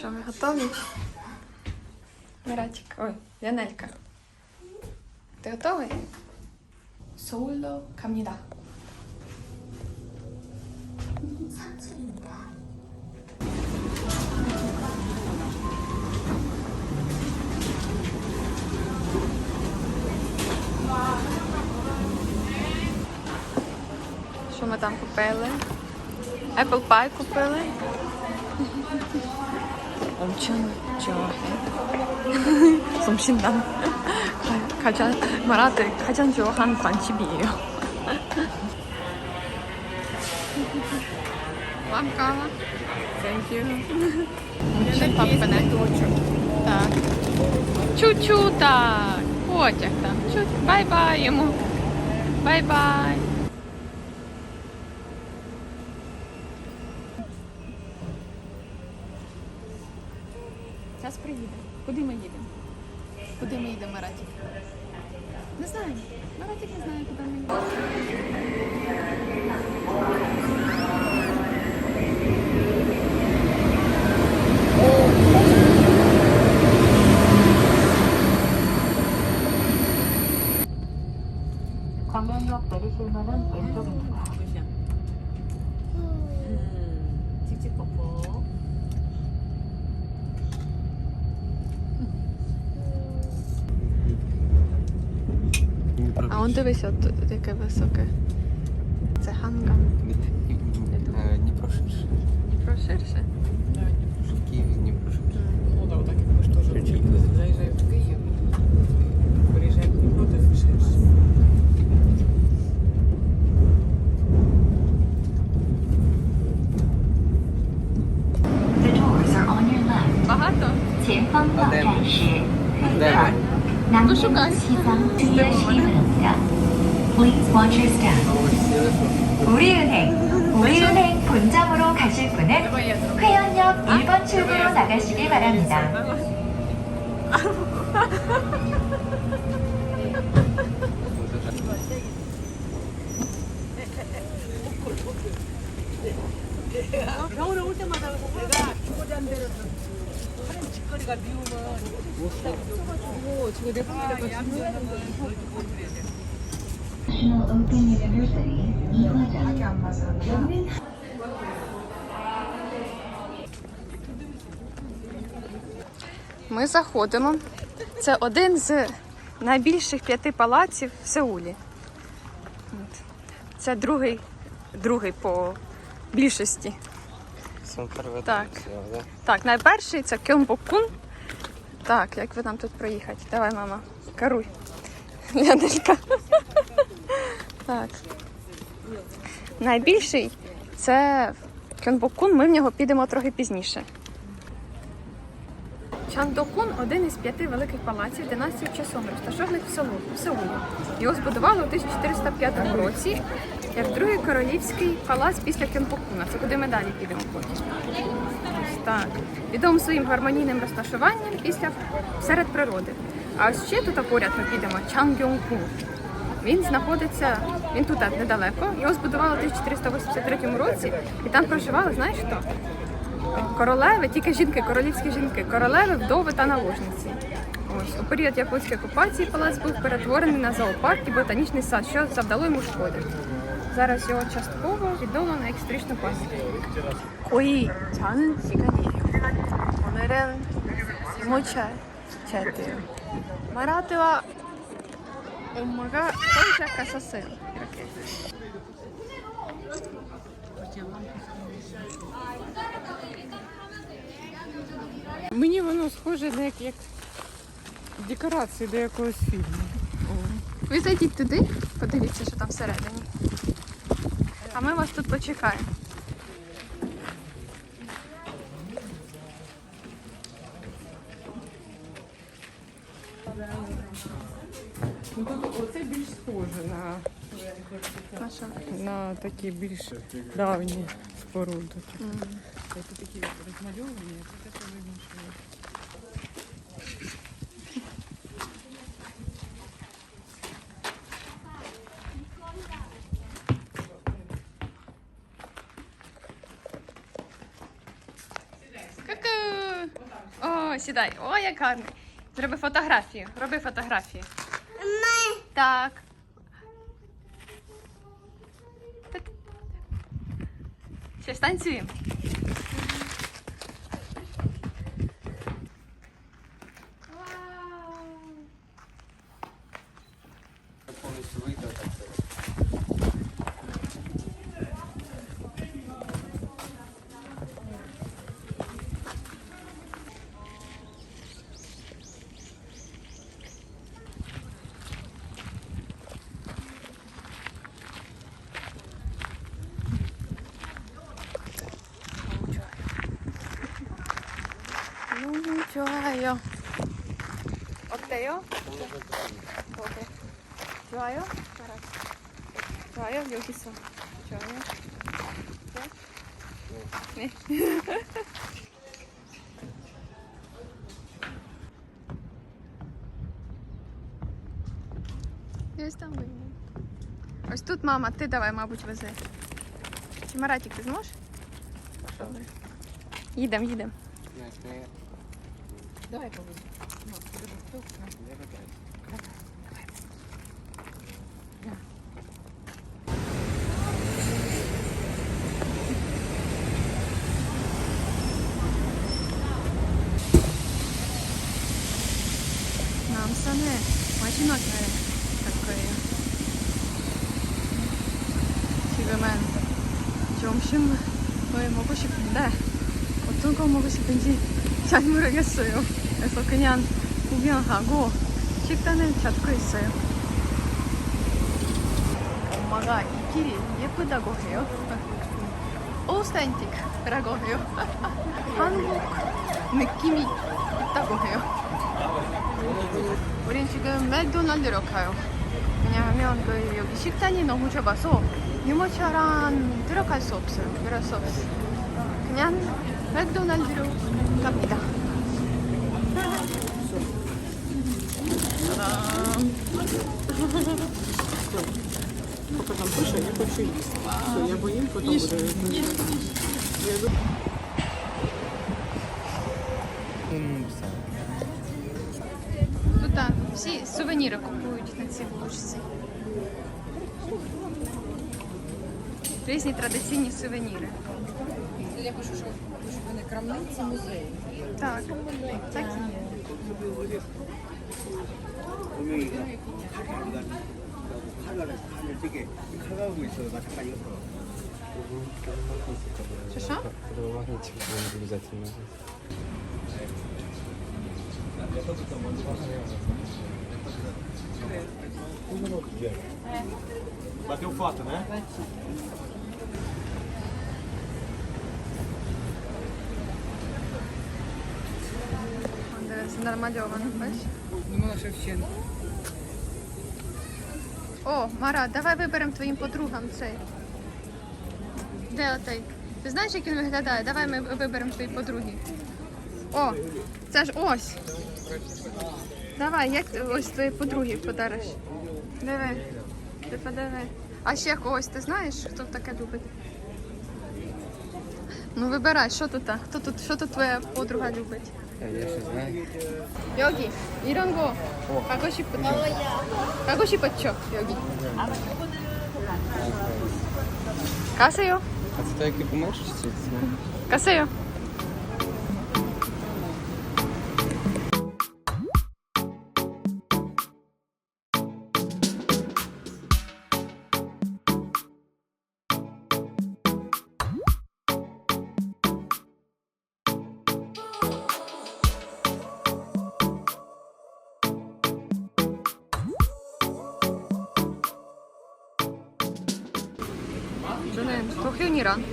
що, ми готові? Миратик, ой, Лянелька. Ти готовий? Соло камніда. Що ми там купили? Apple Pie купили. 엄청 좋아해. som신당. 가장 말하듯 가장 좋아하는 관심이에요. Мамка. Thank you. Дуже папине. Так. Чу-чу так. Потяг там. Чу. Бай-бай йому. Бай-бай. Зараз приїде. Куди ми їдемо? Куди ми їдемо, Маратик? Не знаю. Маратик не знає, куди ми їдемо. 광양역 내리실문은 왼쪽입니다. А он дивись, от яке високе. Це Ханга. Дніпро ширше. Дніпро. В Києві Дніпро ширше. Ну так, так як ми ж теж заїжджаємо в Київ. Приїжджаємо в Дніпро, то ширше. Багато? А де ми? 남동 시장 주의하시기 Please watch your step. 우리은행, 우리은행 본점으로 가실 분은 회원역 1번 출구로 나가시길 바랍니다. Ми заходимо. Це один з найбільших п'яти палаців в Сеулі. Це другий, другий по більшості. Так. Так, найперший це Кьонбокун. Так, як ви нам тут проїхати? Давай, мама, керуй. Лянелька. Так. Найбільший це Кьонбокун, ми в нього підемо трохи пізніше. Чандокун один із п'яти великих палаців династії Чосон, розташованих в Сеулі. Його збудували у 1405 році як другий королівський палац після Кьонбокуна. Це куди ми далі підемо потім. Так. Відомий своїм гармонійним розташуванням після серед природи. А ось ще тут поряд ми підемо Чангйонгку. Він знаходиться, він тут недалеко. Його збудували у 1483 році, і там проживали, знаєш хто? Королеви, тільки жінки, королівські жінки, королеви, вдови та наложниці. Ось у період японської окупації палац був перетворений на зоопарк і ботанічний сад, що завдало йому шкоди. Зараз його частково відновлено пам'ятку. 거의 Quieren mucha chatea. Марати ва конча касасе. Мені воно схоже на як, як декорації до якогось фільму. Ви зайдіть туди, подивіться, що там всередині. А ми вас тут почекаємо. Схоже на, На на такі більш давні споруди. Це такі розмальовані, а це таке видно! О, сідай. О, як гарний. Зроби фотографію. Роби фотографію. Так. Ще 너무 좋아요. 어때요? 어때? 좋아요? 알았어. 좋아요? 여기서. 좋아요? 네? 네. Ось там видно. Ось тут мама, ти давай, мабуть, вези. Чи Маратик, ти зможеш? Добре. Їдемо, їдемо. Знаєш, ну, я- Давай повинні. я гадаю. 남산에 마지막에 갈 거예요. 지금은 점심을 먹고 싶은데 어떤 거 먹고 싶은지 잘 모르겠어요. 그래서 그냥 구경하고 식단을 찾고 있어요. 엄마가 이 길이 예쁘다고 해요. 오스텐틱이라고 해요. 한국 느낌이 있다고 해요. 우린 지금 맥도날드로 가요. 왜냐하면 그 여기 식단이 너무 좁아서 유모차랑 들어갈 수 없어요. 그래서 그냥 맥도날드로 갑니다. 짜란. Поки там пише, я хочу їсти. Все, я боїм, потім буде. Ну, все. Тут а, всі сувеніри купують на цій вулиці. Різні традиційні сувеніри. Я пишу, що вони крамниці музеї. Так, так і є. Що що? Обов'язково. Bateu foto, né? Дивись, нормальовано, бачиш? Думала, Шевченко. О, Мара, давай виберемо твоїм подругам цей. Де отей? Ти знаєш, як він виглядає? Давай ми виберемо твої подруги. О, це ж ось. Давай, як ти ось твої подруги подариш? Диви, ти подиви. А ще когось ти знаєш, хто таке любить? Ну вибирай, що тут? Хто тут, що тут твоя подруга любить? Я ще знаю. 여기 이런 거 가고 싶었죠? 가고 싶었죠? 여기 가세요 А це той, який поменше чи 저는 도현이랑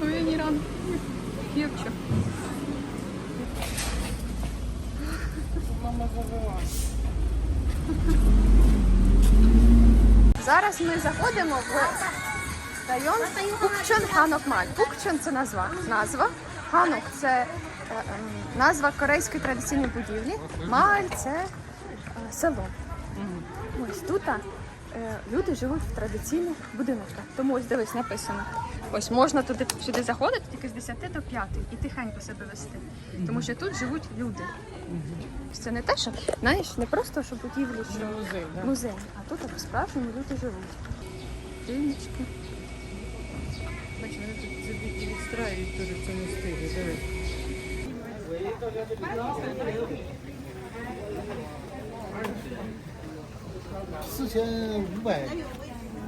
도현이랑 귀엽죠? Зараз ми заходимо в район Пукчон Ханок Маль. Пукчон це назва. Назва. Ханок це е, ем, назва корейської традиційної будівлі. Маль це е, село. Ось тут е, люди живуть в традиційних будиночках. Тому ось дивись, написано. Ось можна туди сюди заходити тільки з 10 до 5 і тихенько себе вести. Тому що тут живуть люди. Це не те, що знаєш, не просто що будівлі, що Музей, да? музей, а тут по-справжньому люди живуть. Дівнички. Бач, вони тут собі і відстраюють теж в цьому стилі. Диви.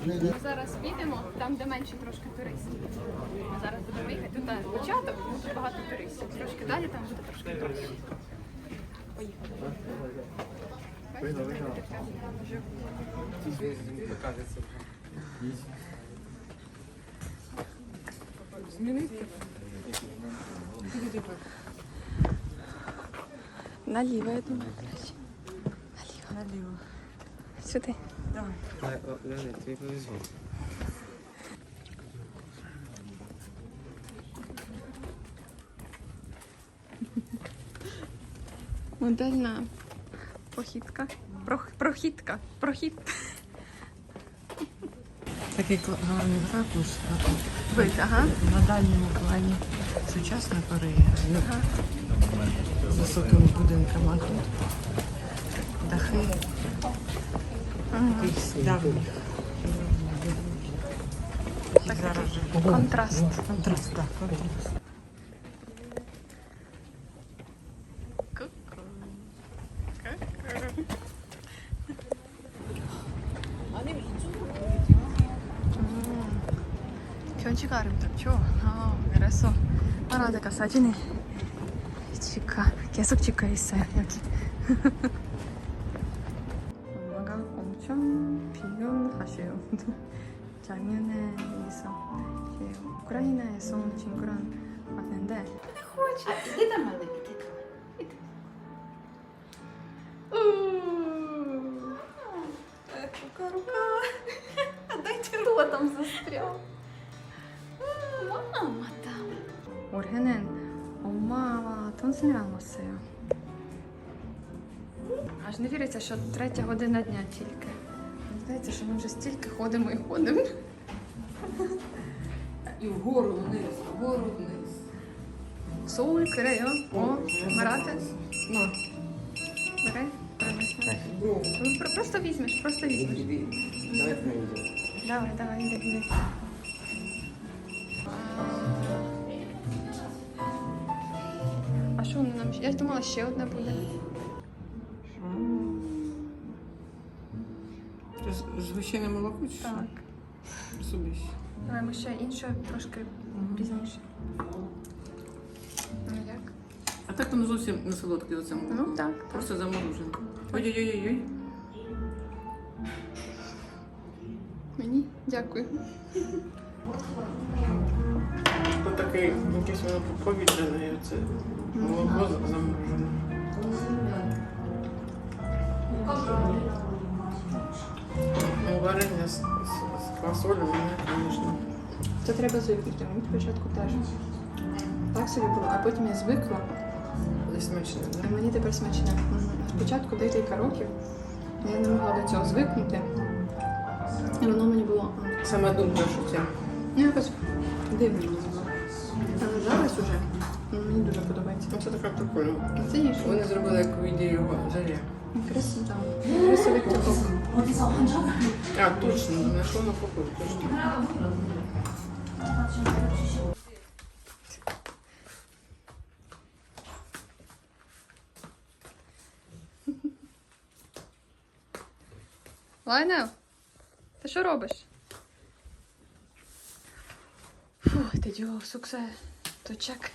Ми зараз підемо там, де менше трошки туристів. Ми зараз будемо їхати. Тут е, початок, дуже багато туристів. Трошки далі там буде трошки дорожче. Поїхали. Бачите, люди прямо живуть. Покажеться. Змінити? Наліво, я думаю. Наліво. Сюди. Давай. Леонид, тобі повезло. Модельна похідка. Прох- Прохідка. Прохід. Такий гарний ракурс Вид, ага. на дальньому плані сучасна Корея. Ну, з високими будинками. Дахи. Контраст. контраст, так, контраст. 경치가 아름답죠? 아, 그래서 하나대가 사진이 찍가 계속 찍혀 있어요 여기. 작년에 있어 이제 우크라이나에서 친구랑 왔는데 Рука, рука. Дайте руку. Кто там застрял? Мама там. 올해는 엄마와 톤슨이랑 왔어요. Аж не віриться, що третя година дня тільки. Здається, що ми вже стільки ходимо і ходимо. І вгору вниз, вгору вниз. Соуль, кирею. О, Марати. Ну, Бери, принеси. Ну, про- Просто візьмеш, просто візьмеш. Давай на відео. Давай, давай, іди, іди. А що воно нам? ще- Я думала, ще одне буде. Згущене молоко чи що? Так. Собі. ще. Давай ми ще інше трошки пізніше. Ну як? А так воно зовсім не солодке оце молоко. Ну так. Просто заморожене. Ой-ой-ой-ой. Мені дякую. Ось такий якесь воно повітряне, оце молоко заморожене. Варення з, з, квасолем, мене, звісно. Це треба звикнути. Мені спочатку теж. Так собі було, а потім я звикла, Але смачне, і да? мені тепер смачне. Спочатку декілька років я не могла до цього звикнути. І воно мені було Саме думка, що це ну, якось дивно було. Але зараз уже Ну, мені дуже подобається. Це така прикольна. Це ніж. Вони зробили ну, як відео його заря. Красота. А, точно, знайшов на покой, точно. Лайна, ти що робиш? Фу, ти діло, суксе, точак.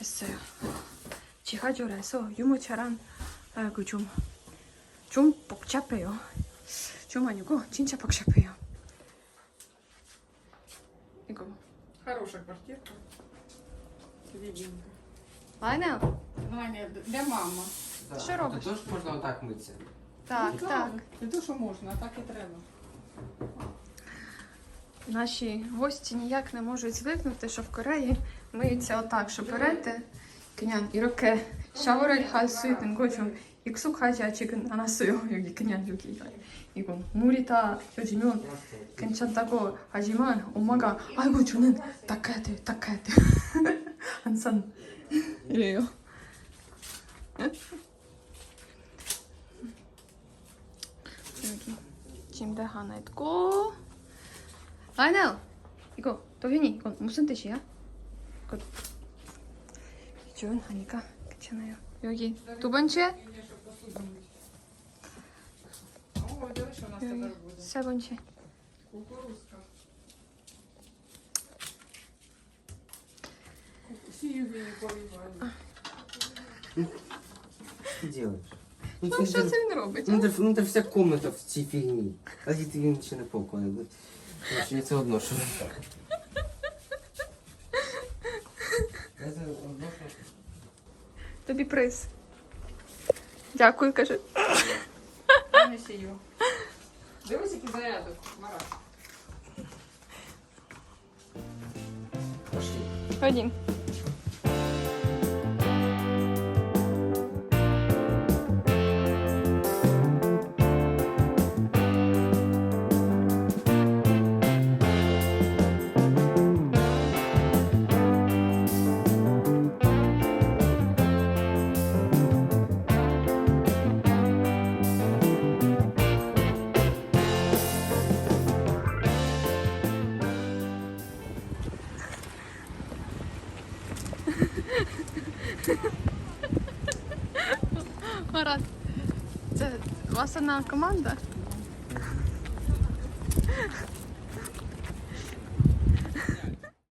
했어요. 지하철에서 유모차랑 아, 그좀 좀 복잡해요. 좀 아니고 진짜 복잡해요. 이거 Хороша квартирка. Серединка. Лайнел, Ганя, де мама? Що робиш? Тож можна отак митися. так, так. Не то, що можна, а так і треба. Наші гості ніяк не можуть звикнути, що в Кореї миються отак, що берете 그냥 이렇게 샤워를 할 수 있는 거 좀 익숙하지 아직은 않았어요. 여기 그냥 여기 이건 물이 다 젖으면 괜찮다고 하지만 엄마가 아이고 저는 닦아야 돼, 닦아야 돼. 항상 이래요. 여기 침대 하나 있고 라이넬 이거 도현이 이건 무슨 뜻이야? 이거 지원하니까 괜찮아요. 여기 두 번째 여기 세 번째 Что ты делаешь? Ну, Ну, що ты- це він робить? Ну, это, ну, это вся комната в цій фігні. А ти нічого не покладе. Короче, я це Я це одношу. Тобі приз. Дякую, каже. Дивись, який зарядок. Марат. Пошли. Один. Ваша команда?